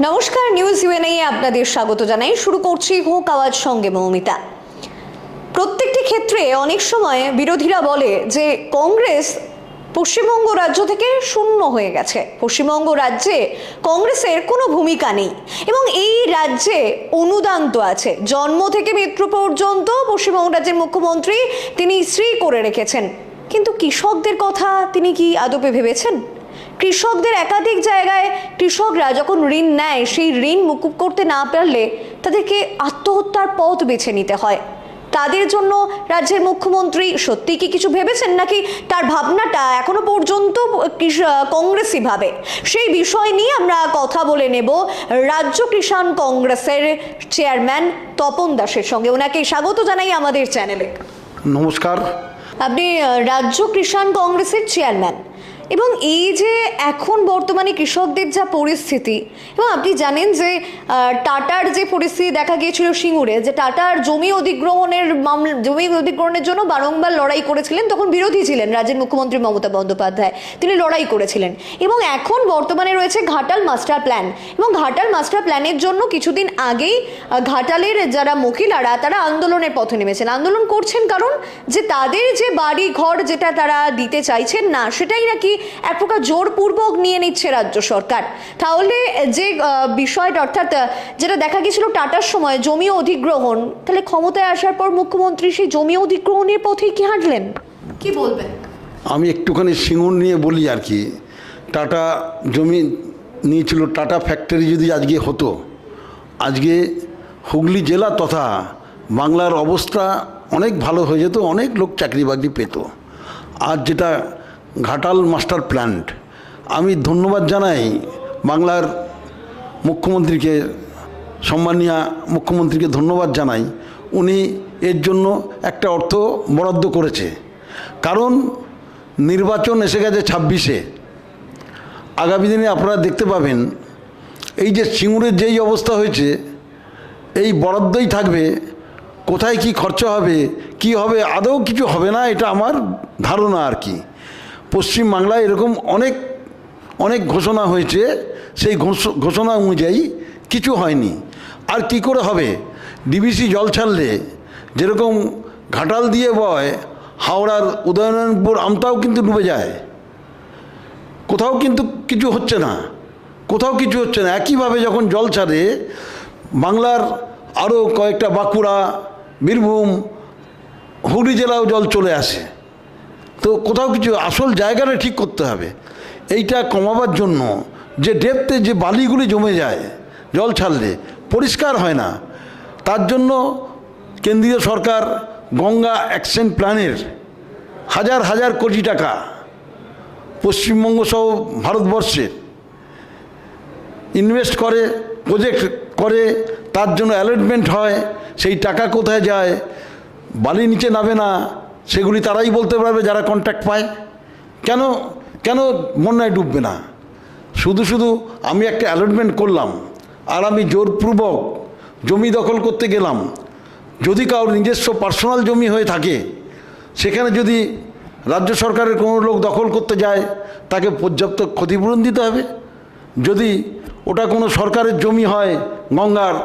নমস্কার news UNI আপনাদের স্বাগত জানাই। শুরু করছি হোক আওয়াজ সঙ্গে মৌমিতা। প্রত্যেকটি ক্ষেত্রে অনেক সময় বিরোধীরা বলে যে, কংগ্রেস পশ্চিমবঙ্গ রাজ্য থেকে শূন্য হয়ে গেছে। পশ্চিমবঙ্গ রাজ্যে কংগ্রেসের কোনো ভূমিকা নেই। এবং এই রাজ্যে অনুদান তো আছে। জন্ম থেকে মৃত্যু পর্যন্ত পশ্চিমবঙ্গ রাজ্যের মুখ্যমন্ত্রী তিনি স্ত্রী করে রেখেছেন। কিন্তু কৃষকদের কথা তিনি কি আদপে ভেবেছেন? কৃষকদের একাধিক জায়গায় কৃষকরা যখন ঋণ নেয় সেই ঋণ মুকুব করতে না পারলে তাদেরকে আত্মহত্যার পথ বেছে নিতে হয়। তাদের জন্য রাজ্যের মুখ্যমন্ত্রী সত্যি কি কিছু ভেবেছেন? নাকি তার ভাবনাটা এখনও পর্যন্ত কংগ্রেসই ভাবে? সেই বিষয় নিয়ে আমরা কথা বলে নেব রাজ্য কিষাণ কংগ্রেসের চেয়ারম্যান তপন দাসের সঙ্গে। ওনাকে স্বাগত জানাই আমাদের চ্যানেলে। নমস্কার। আপনি রাজ্য কিষাণ কংগ্রেসের চেয়ারম্যান। এবং এই যে এখন বর্তমানে কৃষকদের যা পরিস্থিতি, এবং আপনি জানেন যে টাটার যে পরিস্থিতি দেখা গিয়েছিল সিঙ্গুরে, যে টাটার জমি অধিগ্রহণের মামলা, জমি অধিগ্রহণের জন্য বারংবার লড়াই করেছিলেন, তখন বিরোধী ছিলেন রাজ্যের মুখ্যমন্ত্রী মমতা বন্দ্যোপাধ্যায়। তিনি লড়াই করেছিলেন। এবং এখন বর্তমানে রয়েছে ঘাটাল মাস্টার প্ল্যান। এবং ঘাটাল মাস্টার প্ল্যানের জন্য কিছুদিন আগেই ঘাটালের যারা মহিলারা, তারা আন্দোলনের পথে নেমেছেন। আন্দোলন করছেন কারণ যে তাদের যে বাড়ি ঘর যেটা তারা দিতে চাইছেন না, সেটাই নাকি এক প্রকার জোরপূর্বক নিয়ে নিচ্ছে রাজ্য সরকার। তাহলে যে বিষয়টা অর্থাৎ যেটা দেখা গেছিল টাটার সময় জমি অধিগ্রহণ তাহলে ক্ষমতায় আসার পর মুখ্যমন্ত্রী সেই জমি অধিগ্রহণের পথেই কি হাঁটলেন? কি বলবেন আমি একটুখানি সিঙ্গুর নিয়ে বলি আর কি। টাটা জমি নিয়েছিল টাটা ফ্যাক্টরি যদি আজকে হতো আজকে হুগলি জেলা তথা বাংলার অবস্থা অনেক ভালো হয়ে যেত অনেক লোক চাকরি বাকরি পেত। আর যেটা ঘাটাল মাস্টার প্ল্যান্ট। আমি ধন্যবাদ জানাই বাংলার মুখ্যমন্ত্রীকে, সম্মানীয় মুখ্যমন্ত্রীকে ধন্যবাদ জানাই। উনি এর জন্য একটা অর্থ বরাদ্দ করেছে। কারণ নির্বাচন এসে গেছে ছাব্বিশে। আগামী দিনে আপনারা দেখতে পাবেন, এই যে সিঙ্গুরের যেই অবস্থা হয়েছে, এই বরাদ্দই থাকবে, কোথায় কি খরচা হবে, কি হবে, আদৌ কিছু হবে না, এটা আমার ধারণা আর কি। পশ্চিম বাংলায় এরকম অনেক অনেক ঘোষণা হয়েছে। সেই ঘোষণা অনুযায়ী কিছু হয়নি। আর কি করে হবে? ডিবিসি জল ছাড়লে যেরকম ঘাটাল দিয়ে বয়, হাওড়ার উদয়নারায়ণপুর আমতাও কিন্তু ডুবে যায়। কোথাও কিন্তু কিছু হচ্ছে না। কোথাও কিছু হচ্ছে না। একইভাবে যখন জল ছাড়ে, বাংলার আরও কয়েকটা বাঁকুড়া, বীরভূম, হুগলি জেলাও জল চলে আসে। তো কোথাও কিছু আসল জায়গাটা ঠিক করতে হবে। এইটা কমাবার জন্য যে ডেপতে যে বালিগুলি জমে যায়, জল ছাড়লে পরিষ্কার হয় না। তার জন্য কেন্দ্রীয় সরকার গঙ্গা অ্যাকশন প্ল্যানের হাজার হাজার কোটি টাকা পশ্চিমবঙ্গ সহ ভারতবর্ষে ইনভেস্ট করে প্রজেক্ট করে, তার জন্য অ্যালটমেন্ট হয়, সেই টাকা কোথায় যায়? বালি নিচে নামে না। সেগুলি তারাই বলতে পারবে যারা কন্ট্যাক্ট পায়। কেন কেন বন্যায় ডুববে না? শুধু শুধু আমি একটা অ্যালটমেন্ট করলাম আর আমি জোরপূর্বক জমি দখল করতে গেলাম। যদি কারোর নিজস্ব পার্সোনাল জমি হয়ে থাকে, সেখানে যদি রাজ্য সরকারের কোনো লোক দখল করতে যায়, তাকে পর্যাপ্ত ক্ষতিপূরণ দিতে হবে। যদি ওটা কোনো সরকারের জমি হয় গঙ্গার,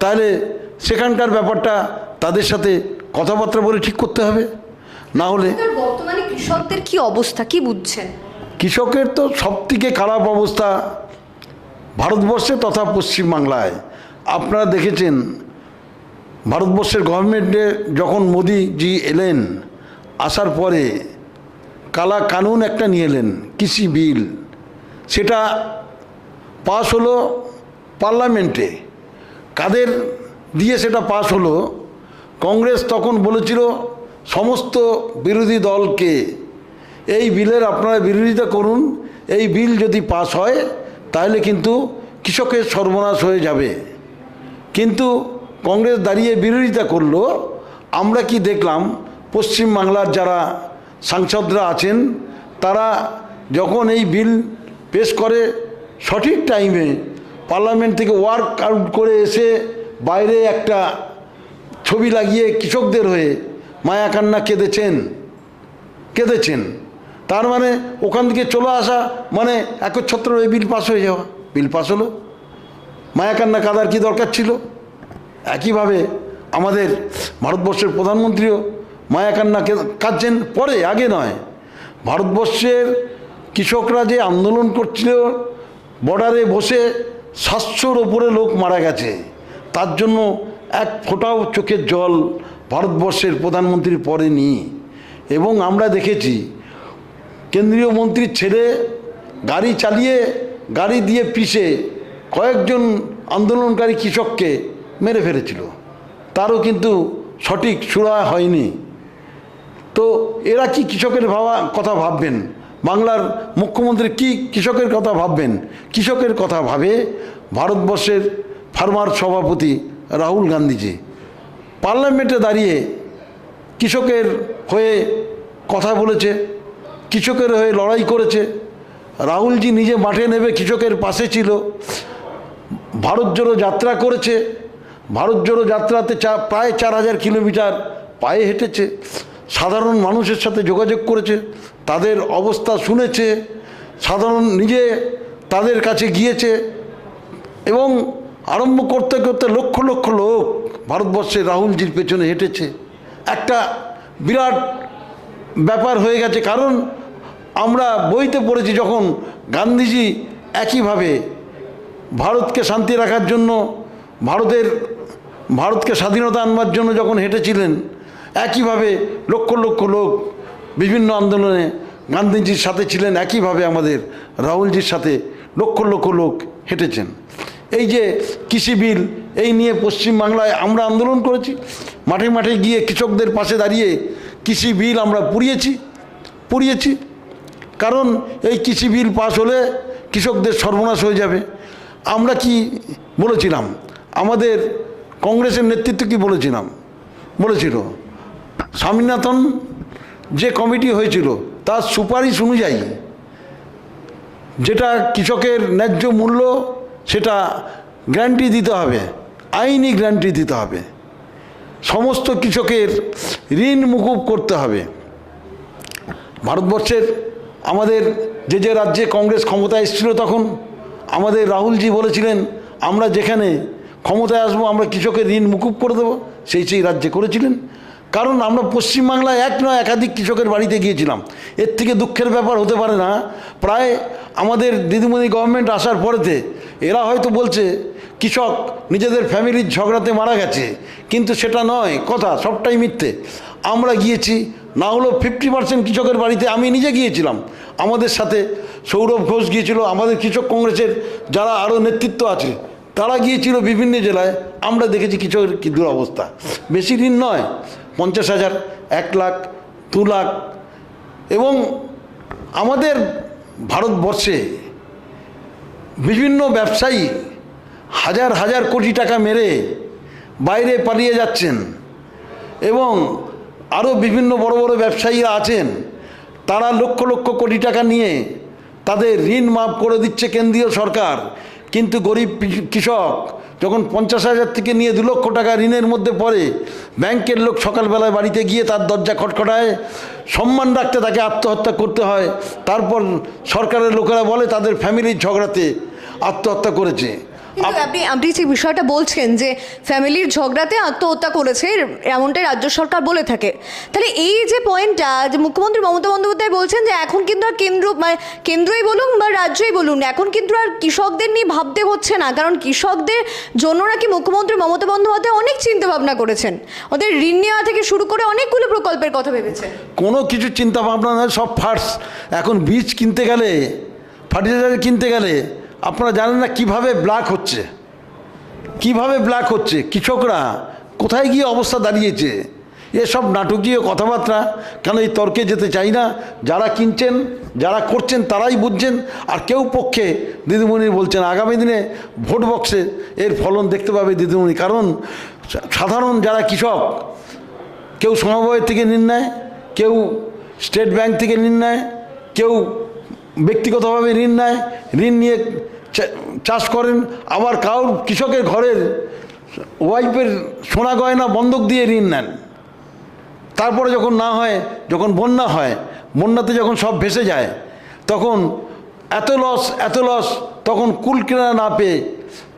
তাহলে সেখানকার ব্যাপারটা তাদের সাথে কথাবার্তা বলে ঠিক করতে হবে। না হলে বর্তমানে কৃষকদের কি অবস্থা? কি বুঝছেন? কৃষকের তো সবথেকে খারাপ অবস্থা ভারতবর্ষে তথা পশ্চিমবাংলায়। আপনারা দেখেছেন ভারতবর্ষের গভর্নমেন্টে যখন মোদিজি এলেন আসার পরে কালা কানুন একটা নিয়ে এলেন কৃষি বিল। সেটা পাস হলো পার্লামেন্টে। কাদের দিয়ে সেটা পাস হলো? কংগ্রেস তখন বলেছিল সমস্ত বিরোধী দলকে এই বিলের আপনারা বিরোধিতা করুন, এই বিল যদি পাস হয়, তাহলে কিন্তু কৃষকের সর্বনাশ হয়ে যাবে। কিন্তু কংগ্রেস দাঁড়িয়ে বিরোধিতা করল, আমরা কি দেখলাম? পশ্চিম বাংলার যারা সাংসদরা আছেন, তারা যখন এই বিল পেশ করে সঠিক টাইমে, পার্লামেন্ট থেকে ওয়ার্ক আউট করে এসে বাইরে একটা ছবি লাগিয়ে কৃষকদের হয়ে মায়া কান্না কেঁদেছেন। কেঁদেছেন। তার মানে ওখান থেকে চলে আসা মানে একচ্ছত্র এই বিল পাস হয়ে যাওয়া। বিল পাস হলো। মায়াকান্না কাদার কি দরকার ছিল? একইভাবে আমাদের ভারতবর্ষের প্রধানমন্ত্রীও মায়াকান্না কে- কাঁদছেন পরে, আগে নয়। ভারতবর্ষের কৃষকরা যে আন্দোলন করছিল, বর্ডারে বসে সাতশোর ওপরে লোক মারা গেছে। তার জন্য এক ফোঁটাও চোখের জল ভারতবর্ষের প্রধানমন্ত্রীর পরে নিয়ে। এবং আমরা দেখেছি, কেন্দ্রীয় মন্ত্রীর ছেলে গাড়ি চালিয়ে, গাড়ি দিয়ে পিষে কয়েকজন আন্দোলনকারী কৃষককে মেরে ফেলেছিল। তারও কিন্তু সঠিক সুরা হয়নি। তো এরা কি কৃষকের ভাবা, কথা ভাববেন? বাংলার মুখ্যমন্ত্রী কি কৃষকের কথা ভাববেন? কৃষকের কথা ভাবে ভারতবর্ষের ফার্মার সভাপতি রাহুল গান্ধীজি। পার্লামেন্টে দাঁড়িয়ে কৃষকের হয়ে কথা বলেছে, কৃষকের হয়ে লড়াই করেছে। রাহুলজি নিজে মাঠে নেবে কৃষকের পাশে ছিল। ভারত জোড়ো যাত্রা করেছে। ভারত জোড়ো যাত্রাতে চা, প্রায় চার হাজার কিলোমিটার পায়ে হেঁটেছে। সাধারণ মানুষের সাথে যোগাযোগ করেছে, তাদের অবস্থা শুনেছে, সাধারণ নিজে তাদের কাছে গিয়েছে এবং আরম্ভ করতে করতে লক্ষ লক্ষ লোক ভারতবর্ষে রাহুলজির পেছনে হেঁটেছে। একটা বিরাট ব্যাপার হয়ে গেছে, কারণ আমরা বইতে পড়েছি যখন গান্ধীজি একইভাবে ভারতকে শান্তি রাখার জন্য, ভারতের, ভারতকে স্বাধীনতা আনবার জন্য যখন হেঁটেছিলেন, একইভাবে লক্ষ লক্ষ লোক বিভিন্ন আন্দোলনে গান্ধীজির সাথে ছিলেন, একইভাবে আমাদের রাহুলজির সাথে লক্ষ লক্ষ লোক হেঁটেছেন। এই যে কৃষি বিল, এই নিয়ে পশ্চিমবাংলায় আমরা আন্দোলন করেছি। মাঠে মাঠে গিয়ে কৃষকদের পাশে দাঁড়িয়ে কৃষি বিল আমরা পুড়িয়েছি পুড়িয়েছি। কারণ এই কৃষি বিল পাশ হলে কৃষকদের সর্বনাশ হয়ে যাবে। আমরা কি বলেছিলাম? আমাদের কংগ্রেসের নেতৃত্ব কি বলেছিলাম? বলেছিল, স্বামীনাথন যে কমিটি হয়েছিল, তার সুপারিশ অনুযায়ী যেটা কৃষকের ন্যায্য মূল্য সেটা গ্যারান্টি দিতে হবে, আইনি গ্যারান্টি দিতে হবে। সমস্ত কৃষকের ঋণ মুকুব করতে হবে। ভারতবর্ষের আমাদের যে যে রাজ্যে কংগ্রেস ক্ষমতায় এসেছিল তখন আমাদের রাহুলজি বলেছিলেন, আমরা যেখানে ক্ষমতায় আসব, আমরা কৃষকের ঋণ মুকুব করে দেবো। সেই সেই রাজ্যে করেছিলেন। কারণ আমরা পশ্চিমবাংলায় এক নয় একাধিক কৃষকের বাড়িতে গিয়েছিলাম। এর থেকে দুঃখের ব্যাপার হতে পারে না। প্রায় আমাদের দিদিমণি গভর্নমেন্ট আসার পরেতে এরা হয়তো বলছে, কৃষক নিজেদের ফ্যামিলির ঝগড়াতে মারা গেছে। কিন্তু সেটা নয়, কথা সবটাই মিথ্যে। আমরা গিয়েছি, না হলেও ফিফটি পার্সেন্ট কৃষকের বাড়িতে আমি নিজে গিয়েছিলাম। আমাদের সাথে সৌরভ ঘোষ গিয়েছিল, আমাদের কৃষক কংগ্রেসের যারা আরও নেতৃত্ব আছে, তারা গিয়েছিল বিভিন্ন জেলায়। আমরা দেখেছি কৃষকের কী দুরবস্থা। বেশি দিন নয় পঞ্চাশ হাজার, এক লাখ, দু লাখ। এবং আমাদের ভারতবর্ষে বিভিন্ন ব্যবসায়ী হাজার হাজার কোটি টাকা মেরে বাইরে পালিয়ে যাচ্ছেন এবং আরও বিভিন্ন বড় বড় ব্যবসায়ীরা আছেন, তারা লক্ষ লক্ষ কোটি টাকা নিয়ে তাদের ঋণ মাফ করে দিচ্ছে কেন্দ্রীয় সরকার। কিন্তু গরিব কৃষক যখন পঞ্চাশ হাজার থেকে নিয়ে দু লক্ষ টাকা ঋণের মধ্যে পড়ে, ব্যাংকের লোক সকালবেলায় বাড়িতে গিয়ে তার দরজা খটখটায়, সম্মান রাখতে তাকে আত্মহত্যা করতে হয়। তারপর সরকারের লোকেরা বলে তাদের ফ্যামিলির ঝগড়াতে আত্মহত্যা করেছে। কিন্তু আপনি আপনি যে বিষয়টা বলছেন যে ফ্যামিলির ঝগড়াতে আত্মহত্যা করেছে এমনটাই রাজ্য সরকার বলে থাকে। তাহলে এই যে পয়েন্টটা যে মুখ্যমন্ত্রী মমতা বন্দ্যোপাধ্যায় বলছেন যে এখন কিন্তু আর কেন্দ্র মানে কেন্দ্রই বলুন বা রাজ্যই বলুন এখন কিন্তু আর কৃষকদের নিয়ে ভাবতে হচ্ছে না। কারণ কৃষকদের জন্য নাকি মুখ্যমন্ত্রী মমতা বন্দ্যোপাধ্যায় অনেক চিন্তা ভাবনা করেছেন? ওদের ঋণ নেওয়া থেকে শুরু করে অনেকগুলো প্রকল্পের কথা ভেবেছেন। কোনো কিছু চিন্তা ভাবনা নয় সব ফার্স এখন বীজ কিনতে গেলে ফার্টিলাইজার কিনতে গেলে আপনারা জানেন না কীভাবে ব্ল্যাক হচ্ছে? কীভাবে ব্ল্যাক হচ্ছে? কৃষকরা কোথায় গিয়ে অবস্থা দাঁড়িয়েছে? এসব নাটকীয় কথাবার্তা, কেন এই তর্কে যেতে চাই না? যারা কিনছেন, যারা করছেন, তারাই বুঝছেন। আর কেউ পক্ষে দিদিমণি বলছেন, আগামী দিনে ভোট বক্সে এর ফলন দেখতে পাবে দিদিমণি। কারণ সাধারণ যারা কৃষক, কেউ সমবায় থেকে ঋণ নেয় কেউ স্টেট ব্যাংক থেকে ঋণ নেয় কেউ ব্যক্তিগতভাবে ঋণ নেয় ঋণ নিয়ে চাষ করেন, আবার কারোর কৃষকের ঘরের ওয়াইফের সোনা গয়না বন্ধক দিয়ে ঋণ নেন। তারপরে যখন না হয়, যখন বন্যা হয়, বন্যাতে যখন সব ভেসে যায়, তখন এত লস এত লস তখন কুল কেনা না পেয়ে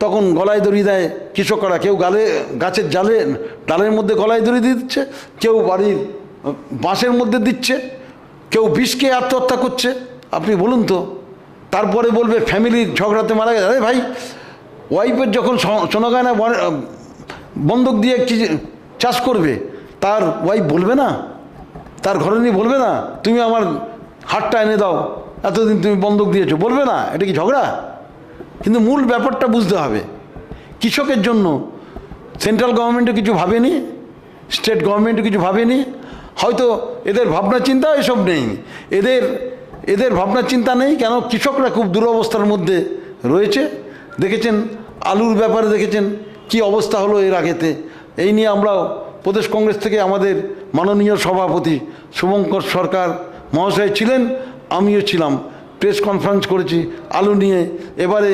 তখন গলায় দড়ি দেয় কৃষকরা। কেউ গালে, গাছের জালে, ডালের মধ্যে গলায় দড়ি দিচ্ছে, কেউ বাড়ির বাঁশের মধ্যে দিচ্ছে, কেউ বিষকে আত্মহত্যা করছে। আপনি বলুন তো তারপরে বলবে ফ্যামিলির ঝগড়াতে মারা গেছে। আরে ভাই ওয়াইফের যখন স- সোনা গয়না বন- বন্ধক দিয়ে কি চাষ করবে, তার ওয়াইফ বলবে না? তার ঘরে নিয়ে বলবে না? তুমি আমার হাটটা এনে দাও, এতদিন তুমি বন্ধক দিয়েছ। বলবে না, এটা কি ঝগড়া? কিন্তু মূল ব্যাপারটা বুঝতে হবে। কৃষকের জন্য সেন্ট্রাল গভর্নমেন্টও কিছু ভাবেনি স্টেট গভর্নমেন্টও কিছু ভাবেনি। হয়তো এদের ভাবনা চিন্তা এসব নেই। এদের এদের ভাবনা চিন্তা নেই, কেন কৃষকরা খুব দুরবস্থার মধ্যে রয়েছে। দেখেছেন, আলুর ব্যাপারে দেখেছেন, কি অবস্থা হলো এর আগেতে। এই নিয়ে আমরাও প্রদেশ কংগ্রেস থেকে আমাদের মাননীয় সভাপতি শুভঙ্কর সরকার মহাশয় ছিলেন, আমিও ছিলাম। প্রেস কনফারেন্স করেছি, আলু নিয়ে। এবারে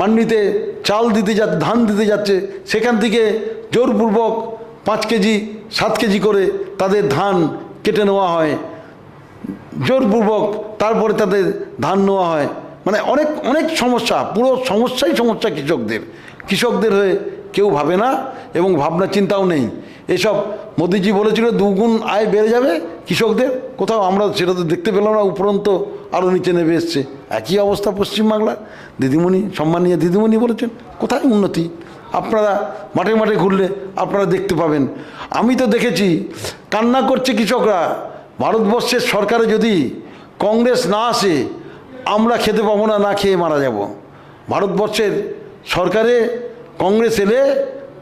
মান্ডিতে চাল দিতে যা, ধান দিতে যাচ্ছে, সেখান থেকে জোরপূর্বক পাঁচ কেজি, সাত কেজি করে তাদের ধান কেটে নেওয়া হয়। জোরপূর্বক তারপরে তাদের ধান নেওয়া হয়। মানে অনেক অনেক সমস্যা, পুরো সমস্যাই সমস্যা কৃষকদের। কৃষকদের হয়ে কেউ ভাবে না এবং ভাবনা চিন্তাও নেই। এসব মোদিজি বলেছিল, দুগুণ আয় বেড়ে যাবে কৃষকদের। কোথাও আমরা সেটা তো দেখতে পেলাম না, উপরন্ত আরও নিচে নেমে এসছে। একই অবস্থা পশ্চিমবাংলার দিদিমণি, সম্মানীয় দিদিমণি বলেছেন, কোথায় উন্নতি? আপনারা মাঠে মাঠে ঘুরলে আপনারা দেখতে পাবেন। আমি তো দেখেছি, কান্না করছে কৃষকরা। ভারতবর্ষের সরকারে যদি কংগ্রেস না আসে, আমরা খেতে পাবো না না খেয়ে মারা যাব। ভারতবর্ষের সরকারে কংগ্রেস এলে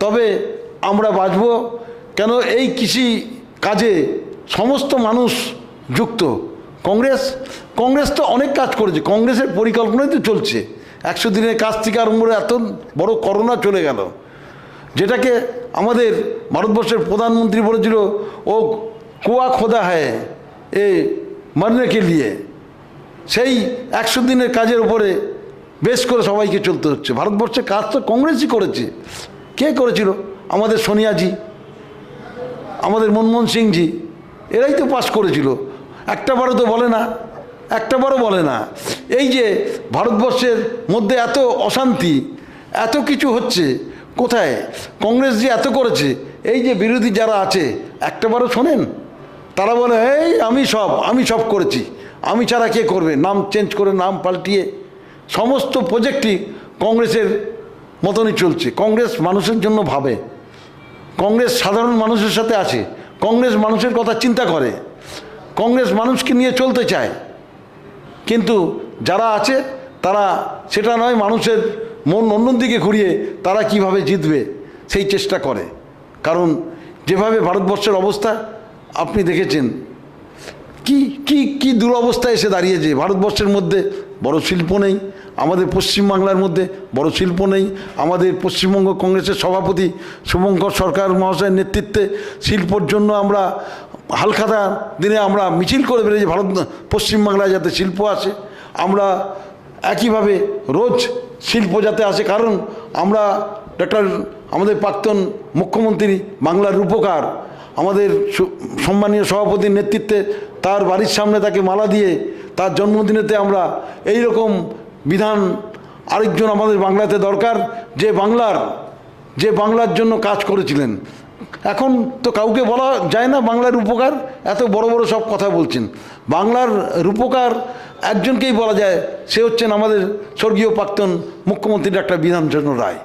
তবে আমরা বাঁচব। কেন এই কৃষি কাজে সমস্ত মানুষ যুক্ত? কংগ্রেস কংগ্রেস তো অনেক কাজ করেছে। কংগ্রেসের পরিকল্পনাই তো চলছে। একশো দিনের কাজ থেকে আরম্ভ এত বড় করোনা চলে গেল। যেটাকে আমাদের ভারতবর্ষের প্রধানমন্ত্রী বলেছিল, ও কুয়া খোদা হ্যায় এ মরনে কে লিয়ে। সেই একশো দিনের কাজের উপরে বেশ করে সবাইকে চলতে হচ্ছে। ভারতবর্ষে কাজ তো কংগ্রেসই করেছে। কে করেছিল? আমাদের সোনিয়াজি, আমাদের মনমোহন সিংজি, এরাই তো পাশ করেছিল। একটা বারও তো বলে না, একটা বারও বলে না। এই যে ভারতবর্ষের মধ্যে এত অশান্তি, এত কিছু হচ্ছে, কোথায়? কংগ্রেস যে এত করেছে, এই যে বিরোধী যারা আছে, একটা বারও শোনেন? তারা বলে, এই, আমি সব আমি সব করেছি। আমি ছাড়া কে করবে? নাম চেঞ্জ করে নাম পাল্টিয়ে সমস্ত প্রজেক্টই কংগ্রেসের মতনই চলছে। কংগ্রেস মানুষের জন্য ভাবে। কংগ্রেস সাধারণ মানুষের সাথে আছে। কংগ্রেস মানুষের কথা চিন্তা করে। কংগ্রেস মানুষকে নিয়ে চলতে চায়। কিন্তু যারা আছে, তারা সেটা নয়, মানুষের মন অন্যদিকে ঘুরিয়ে তারা কীভাবে জিতবে, সেই চেষ্টা করে। কারণ যেভাবে ভারতবর্ষের অবস্থা আপনি দেখেছেন? কি কি কি দুরবস্থা এসে দাঁড়িয়েছে? ভারতবর্ষের মধ্যে বড় শিল্প নেই, আমাদের পশ্চিমবাংলার মধ্যে বড় শিল্প নেই, আমাদের পশ্চিমবঙ্গ কংগ্রেসের সভাপতি শুভঙ্কর সরকার মহাশয়ের নেতৃত্বে শিল্পর জন্য আমরা হালখাতা দিনে আমরা মিছিল করে বেরিয়েছি, ভারত, পশ্চিমবাংলায় যাতে শিল্প আসে। আমরা একইভাবে রোজ শিল্প যাতে আসে, কারণ আমরা ডক্টর, আমাদের প্রাক্তন মুখ্যমন্ত্রী বাংলার রূপকার। আমাদের সম্মানীয় সভাপতির নেতৃত্বে তার বাড়ির সামনে তাকে মালা দিয়ে তার জন্মদিনেতে আমরা এই রকম বিধান আরেকজন আমাদের বাংলাতে দরকার, যে বাংলার যে বাংলার জন্য কাজ করেছিলেন। এখন তো কাউকে বলা যায় না বাংলার উপকার, এত বড় বড় সব কথা বলছেন। বাংলার রূপকার একজনকেই বলা যায়, সে হচ্ছেন আমাদের স্বর্গীয় প্রাক্তন মুখ্যমন্ত্রী ডাক্তার বিধানচন্দ্র রায়।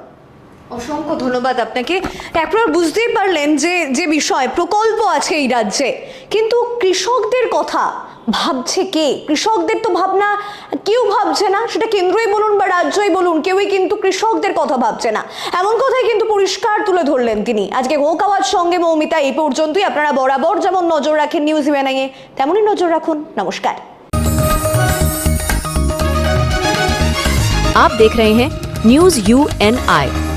অসংখ্য ধন্যবাদ আপনাকে একবার বুঝতেই পারলেন যে যে বিষয় প্রকল্প আছে এই রাজ্যে কিন্তু কৃষকদের কথা ভাবছে কে কৃষকদের তো ভাবনা কেউ ভাবছে না সেটা কেন্দ্রই বলুন বা রাজ্যই বলুন কেউই কিন্তু কৃষকদের কথা ভাবছে না এমন কথাই কিন্তু পরিষ্কার তুলে ধরলেন তিনি আজকে হোক আওয়াজ সঙ্গে মৌমিতা এই পর্যন্তই আপনারা বরাবর যেমন নজর রাখেন নিউজ ইভেনিংয়ে তেমনই নজর রাখুন নমস্কার आप देख रहे हैं न्यूज यू एन आई